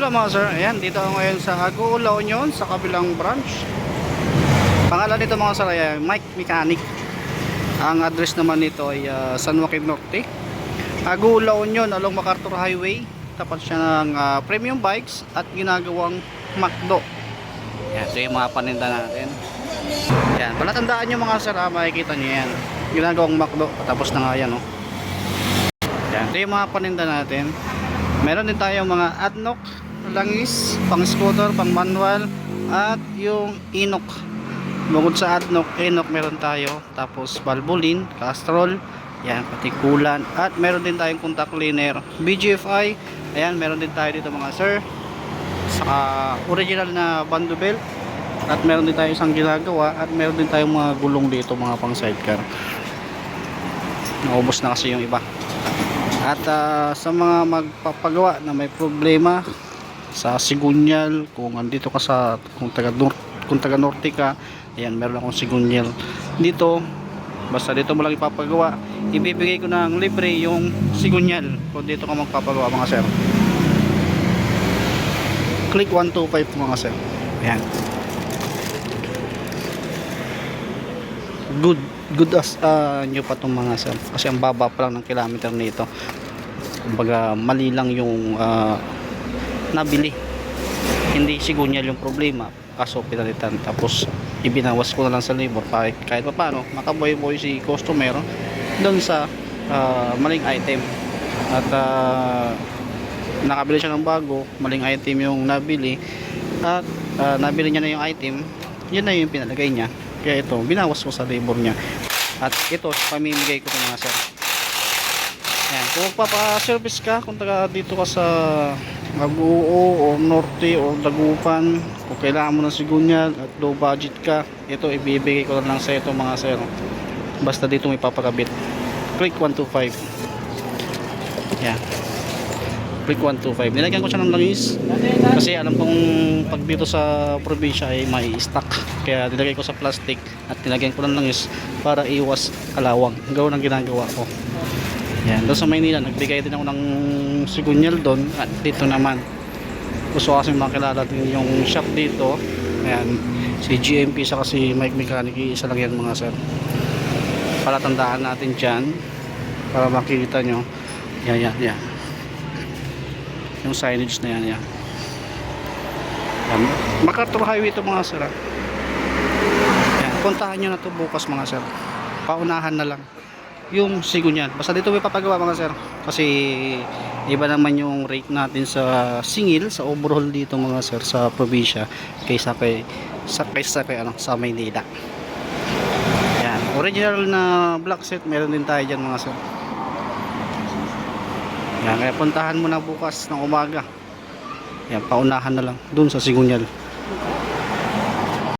Hello mga sir, ayan dito ngayon sa Ago La Union sa kabilang branch. Pangalan nito mga sir ay uh, Mike Mechanic. Ang address naman nito ay uh, San Joaquin Norte. Ago La Union along MacArthur Highway. Tapat siya ng uh, premium bikes at ginagawang McDo. Yan, ito yung mga paninda natin. Yan, palatandaan nyo mga sir, ah, makikita nyo yan. Ginagawang McDo, tapos na nga yan oh. Yan, ito yung mga paninda natin. Meron din tayong mga adnock, langis, pang scooter, pang manual, at yung inok. Bukod sa adnock, inok meron tayo. Tapos valvoline, castrol, yan, patikulan. At meron din tayong contact cleaner. BGFI, ayan, meron din tayo dito mga sir. Saka original na bando belt. At meron din tayo isang ginagawa. At meron din tayong mga gulong dito, mga pang sidecar. Naubos na kasi yung iba. At ah, sa mga magpapagawa na may problema sa Sigunyal, kung andito ka sa kung taga kung taga Norte ka, ayan meron akong Sigunyal. Dito basta dito mo lang ipapagawa, ibibigay ko ng libre yung Sigunyal kung dito ka magpapagawa mga sir. Click 125 mga sir. Ayan. Good good as uh, nyo pa itong mga sir kasi ang baba pa lang ng kilometer nito kumbaga mali lang yung ah, nabili. Hindi sigunyal yung problema. Kaso pinalitan. Tapos ibinawas ko na lang sa labor kahit pa paano makaboy boy si customer doon sa ah, maling item. At ah, nakabili siya ng bago maling item yung nabili. At ah, nabili niya na yung item yun na yung pinalagay niya. Kaya ito binawas ko sa labor niya. At ito pamimigay ko ito mga sir yan kung magpapa-service ka kung taga dito ka sa Maguo o Norte o Dagupan kung kailangan mo ng sigunyal at low budget ka ito ibibigay ko lang sa ito mga sir. Basta dito may papakabit. Click 125 yan click 125 nilagyan ko siya ng langis. Kasi alam kong pag dito sa probinsya ay may stock. Kaya nilagay ko sa plastic at nilagyan ko ng langis para iwas kalawang. Gawin ang ginagawa ko yan. Doon sa Maynila nagbigay din ako ng sigunyal doon at dito naman. Gusto kasi makilala din yung shop dito. Ayan. Si GMP sa kasi Mike Mechanic isa lang yan mga sir. Para tandaan natin dyan para makikita nyo. Yan yan yan. Yung signage na yan yan. Yan. MacArthur Highway ito mga sir ah. yan. puntahan nyo na to bukas mga sir. Paunahan na lang yung sigo niyan basta dito may papagawa mga sir. Kasi iba naman yung rate natin sa singil sa overhaul dito mga sir sa probinsya kaysa kay sa kaysa kay ano sa Maynila. Yan. Original na black set meron din tayo dyan mga sir. Yan kaya puntahan mo na bukas ng umaga. Yan paunahan na lang dun sa Sigunyal